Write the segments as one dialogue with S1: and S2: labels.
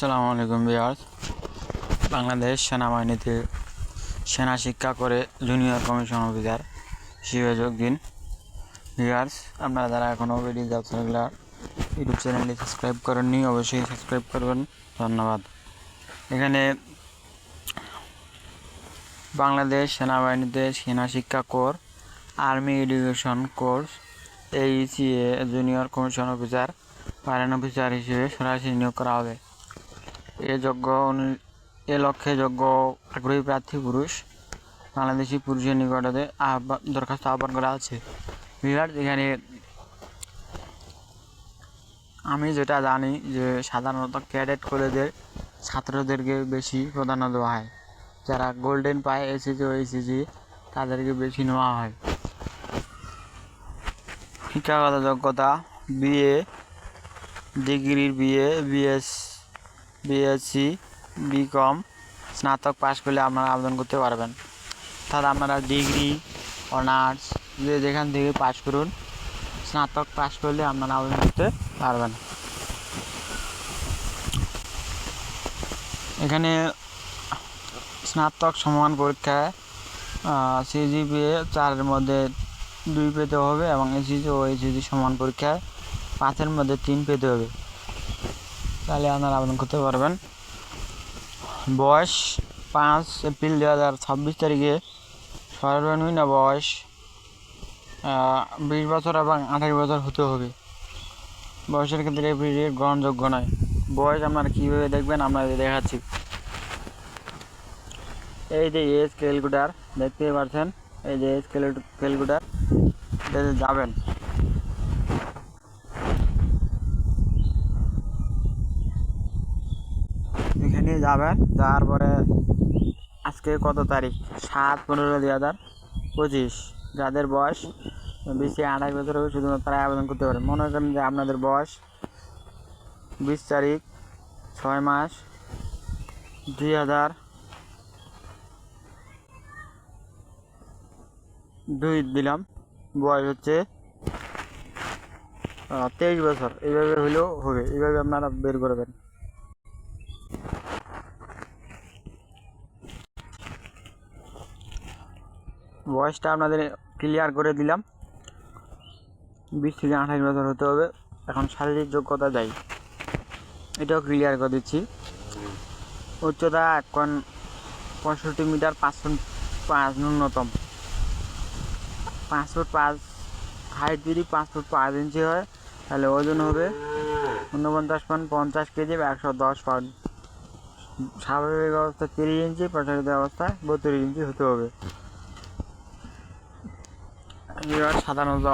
S1: আসসালামু আলাইকুম বিয়ার্স বাংলাদেশ সেনাবাহিনীতে সেনা শিক্ষা করে জুনিয়র কমিশন অফিসার হিসেবে যোগ দিন বিয়ার্স আপনারা যারা এখনও জব সার্কুলার ইউটিউব চ্যানেলটি সাবস্ক্রাইব করেননি, অবশ্যই সাবস্ক্রাইব করবেন। ধন্যবাদ। এখানে বাংলাদেশ সেনাবাহিনীতে সেনা শিক্ষা corps, army education corps এইসিএ junior commission officer final officer হিসেবে সরাসরি নিয়োগ করা হবে। এ অনু- এ লক্ষ্যে যোগ্য আগ্রহী প্রার্থী পুরুষ বাংলাদেশি পুরুষের নিকটতে আহ্বান দরখাস্ত আহ্বান করা আছে বিরাট এখানে আমি যেটা জানি যে সাধারণত ক্যাডেট কলেজের ছাত্রদেরকে বেশি প্রাধান্য দেওয়া হয়। যারা গোল্ডেন পায় এসএসি ও এসএসি তাদেরকে বেশি নেওয়া হয়। শিক্ষাগত যোগ্যতা, বিএ, ডিগ্রির বিএ, বিএস বিএসসি, বিকম, স্নাতক পাশ করলে আপনারা আবেদন করতে পারবেন। অর্থাৎ আপনারা ডিগ্রি, অনার্স, যে যেখান থেকে পাশ করুন, স্নাতক পাশ করলে আপনারা আবেদন করতে পারবেন। এখানে স্নাতক সমান পরীক্ষায় সিজিপিএ চারের মধ্যে দুই পেতে হবে এবং এসিজি ও এসিজি সমান পরীক্ষায় পাঁচের মধ্যে তিন পেতে হবে। তাহলে আপনারা আবেদন করতে পারবেন। বয়স পাঁচ এপ্রিল দু হাজার ছাব্বিশ তারিখে। সর্বনিম্ন বয়স বিশ বছর এবং আঠাশ বছর হতে হবে। বয়সের ক্ষেত্রে এপ্রিল গ্রহণযোগ্য নয়। বয়স আপনারা কীভাবে দেখবেন আমরা দেখাচ্ছি। এই যে এস ক্যালকুটার দেখতে পাচ্ছেন? এই যে এস ক্যালকুটার এটাতে যাবেন এখানে যাবেন যাওয়ার পরে আজকে কত তারিখ? সাত, পনেরো দুই হাজার পঁচিশ। যাদের বয়স বেশি আঠাশ বছর হবে, শুধুমাত্র তারাই আবেদন করতে পারে মনে করেন যে আপনাদের বয়স বিশ তারিখ, ছয় মাস দুই হাজার দুই দিলাম। বয়স হচ্ছে তেইশ বছর। এইভাবে হলেও হবে। এইভাবে আপনারা বের করবেন বয়সটা আপনাদের ক্লিয়ার করে দিলাম। বিশ থেকে আঠাশ বছর হতে হবে। এখন শারীরিক যোগ্যতা যাই। এটাও ক্লিয়ার করে দিচ্ছি। উচ্চতা এখন পঁয়ষট্টি মিটার পাঁচ ফুট পাঁচ ন্যূনতম। পাঁচ ফুট পাঁচ হাইট যদি পাঁচ ফুট পাঁচ ইঞ্চি হয়, তাহলে ওজন হবে ঊনপঞ্চাশ পয়েন্ট পঞ্চাশ কেজি বা একশো দশ পাউন্ড স্বাভাবিক অবস্থা তিরিশ ইঞ্চি, প্রসারিত অবস্থায় বত্রিশ ইঞ্চি হতে হবে। সাধারণত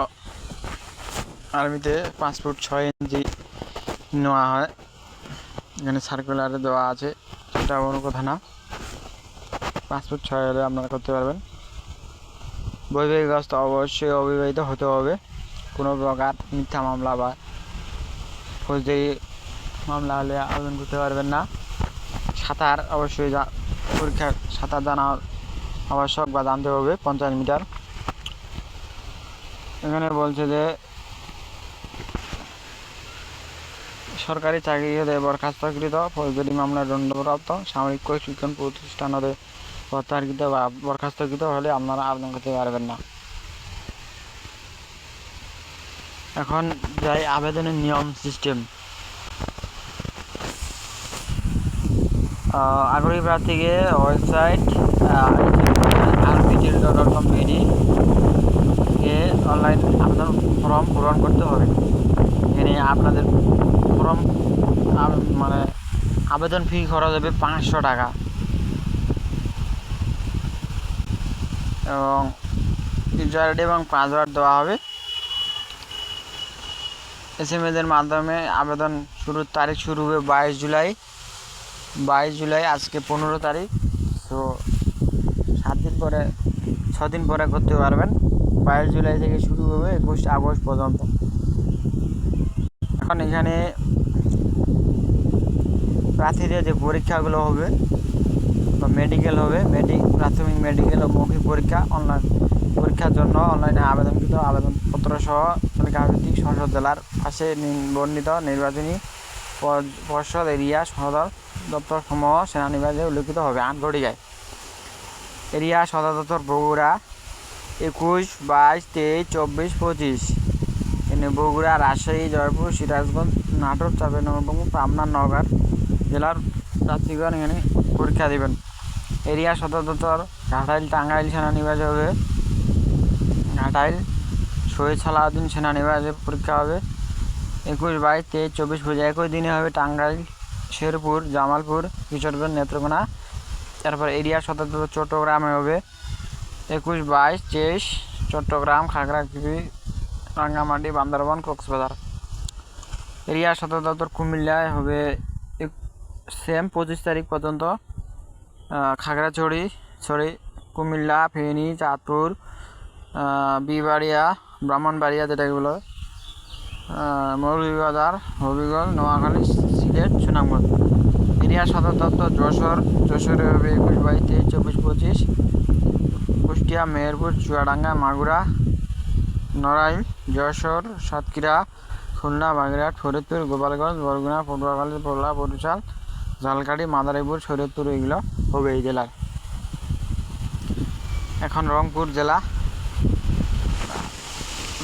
S1: আর্মিতে পাঁচ ফুট ছয় ইঞ্চি নেওয়া হয়। এখানে সার্কুলারে দেওয়া আছে। সেটা কোনো কথা না। পাঁচ ফুট ছয় হলে আপনারা করতে পারবেন। বৈবাহিক অবস্থা অবশ্যই অবিবাহিত হতে হবে। কোনো প্রকার মিথ্যা মামলা বা ফৌজদারি মামলা হলে আবেদন করতে পারবেন না। সাঁতার অবশ্যই যা পরীক্ষা সাঁতার জানা আবশ্যক বা জানতে হবে। পঞ্চাশ মিটার। এখানে বলছে যে, সরকারি চাকরি হতে বরখাস্তকৃত ফৌজদারি মামলার দণ্ডপ্রাপ্ত সামরিক প্রশিক্ষণ প্রতিষ্ঠান হতে প্রত্যাহারকৃত বা বরখাস্তকৃত হলে আপনারা আবেদন করতে পারবেন না। এখন যাই আবেদনের নিয়ম সিস্টেম। আগ্রহী প্রার্থীকে ওয়েবসাইট আরবিটি ডট কম এ অনলাইন আবেদন ফর্ম পূরণ করতে হবে। এখানে আপনাদের ফর্ম মানে আবেদন ফি খরচ হবে পাঁচশো টাকা। এবং ইউজার এবং পাসওয়ার্ড দেওয়া হবে। এস এম এদের মাধ্যমে আবেদন শুরুর তারিখ শুরু হবে বাইশ জুলাই। বাইশ জুলাই আজকে পনেরো তারিখ, তো সাত দিন পরে ছ দিন পরে করতে পারবেন। বাইশ জুলাই থেকে শুরু হবে একুশ আগস্ট পর্যন্ত। এখন এখানে প্রার্থীদের যে পরীক্ষাগুলো হবে, বা মেডিকেল হবে মেডি প্রাথমিক মেডিকেল ও মৌখিক পরীক্ষা অনলাইন পরীক্ষার জন্য অনলাইনে আবেদনকৃত আবেদনপত্র সহ ভিত্তিক সংসদ জেলার পাশে বর্ণিত নির্বাচনী পর্ষদ এরিয়া সদর দপ্তর সমূহ সেনানিবাসে উল্লেখিত হবে আট ঘটিকায় এরিয়া সদর দপ্তর বগুড়া একুশ, বাইশ, তেইশ, চব্বিশ, পঁচিশ। এনে বগুড়া, রাজশাহী, জয়পুর, সিরাজগঞ্জ, নাটোর, চাঁপাইনবাবগঞ্জ, পাবনা নগর জেলার প্রার্থীগণ এখানে পরীক্ষা দেবেন। এরিয়া সদর দপ্তর, ঘাটাইল টাঙ্গাইল সেনানিবাস হবে। ঘাটাইল শহীদ সালাউদ্দিন সেনানিবাসে পরীক্ষা হবে। একুশ, বাইশ, তেইশ, চব্বিশ, পঁচিশ, একই দিনে হবে টাঙ্গাইল, শেরপুর, জামালপুর, কিশোরগঞ্জ, নেত্রকোনা। তারপর এরিয়া সদর দপ্তর, চট্টগ্রামে হবে। একুশ বাইশ তেইশ, চট্টগ্রাম, খাগড়াছড়ি, রাঙ্গামাটি, বান্দরবান, কক্সবাজার। এরিয়া সদর দপ্তর কুমিল্লায় হবে সেম পঁচিশ তারিখ পর্যন্ত খাগড়াছড়ি সরি কুমিল্লা, ফেনী, চাঁদপুর বিবাড়িয়া, ব্রাহ্মণবাড়িয়া যেটাগুলো মৌলভীবাজার, হবিগঞ্জ, নোয়াখালী, সিলেট, সুনামগঞ্জ। এরিয়া সদর দপ্তর যশোর, যশোরে হবে একুশ বাইশ, তেইশ, চব্বিশ, পঁচিশ। কুষ্টিয়া, মেহেরপুর, চুয়াডাঙ্গা, মাগুরা, নড়াইল, যশোর, সাতক্ষীরা, খুলনা, বাগেরহাট, ফরিদপুর, গোপালগঞ্জ, বরগুনা, পটুয়াখালী পোলা বরিশাল, ঝালকাঠি, মাদারীপুর, শরীয়তপুর এগুলো হবে এই জেলার। এখন রংপুর জেলা।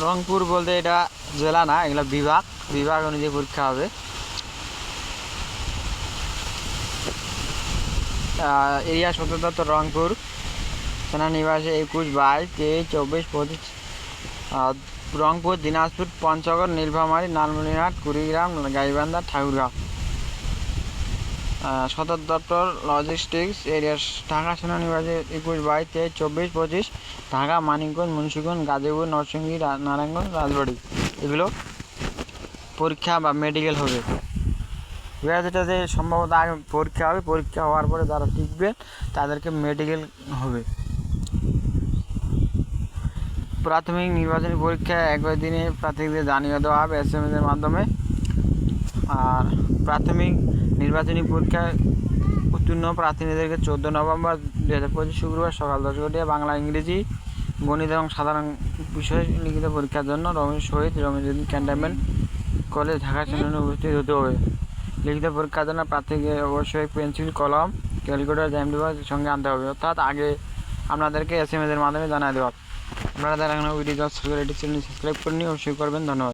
S1: রংপুর বলতে এটা জেলা না, এগুলো বিভাগ। বিভাগ অনুযায়ী পরীক্ষা হবে। এরিয়া সদর দপ্তর রংপুর। সেনানিবাসে একুশ বাইশ তেইশ চব্বিশ পঁচিশ রংপুর, দিনাজপুর, পঞ্চগড়, নীলফামারী, লালমনিরহাট, কুড়িগ্রাম, গাইবান্ধা, ঠাকুরগাঁও। সদর দপ্তর লজিস্টিক্স এরিয়া ঢাকা সেনানিবাসে একুশ বাইশ তেইশ চব্বিশ পঁচিশ, ঢাকা, মানিকগঞ্জ, মুন্সিগঞ্জ, গাজীপুর, নরসিংদী, রা- নারায়ণগঞ্জ, রাজবাড়ি। এগুলো পরীক্ষা বা মেডিকেল হবে। এবার যেটাতে সম্ভবত আগে পরীক্ষা হবে। পরীক্ষা হওয়ার পরে যারা টিকবে, তাদেরকে মেডিকেল হবে। প্রাথমিক নির্বাচনী পরীক্ষা একই দিনে প্রার্থীদের জানিয়ে দেওয়া হবে এস এম এর মাধ্যমে। আর প্রাথমিক নির্বাচনী পরীক্ষায় উত্তীর্ণ প্রার্থীদেরকে চোদ্দ নভেম্বর দু হাজার পঁচিশ শুক্রবার সকাল দশ ঘটিয়া বাংলা, ইংরেজি, গণিত এবং সাধারণ বিষয় লিখিত পরীক্ষার জন্য রমেশ শহীদ রমেশউদ্দিন ক্যান্টনমেন্ট কলেজ ঢাকা সেখানে উপস্থিত হতে হবে। লিখিত পরীক্ষার জন্য প্রার্থীকে অবশ্যই পেন্সিল, কলম, ক্যালকুলেটর, জ্যাম সঙ্গে আনতে হবে। অর্থাৎ আগে আপনাদেরকে এস এম এর মাধ্যমে জানিয়ে দেওয়া। আপনারা যারা এখনও ভিডিও চ্যানেল সাবস্ক্রাইব করেনি অবশ্যই করবেন। ধন্যবাদ।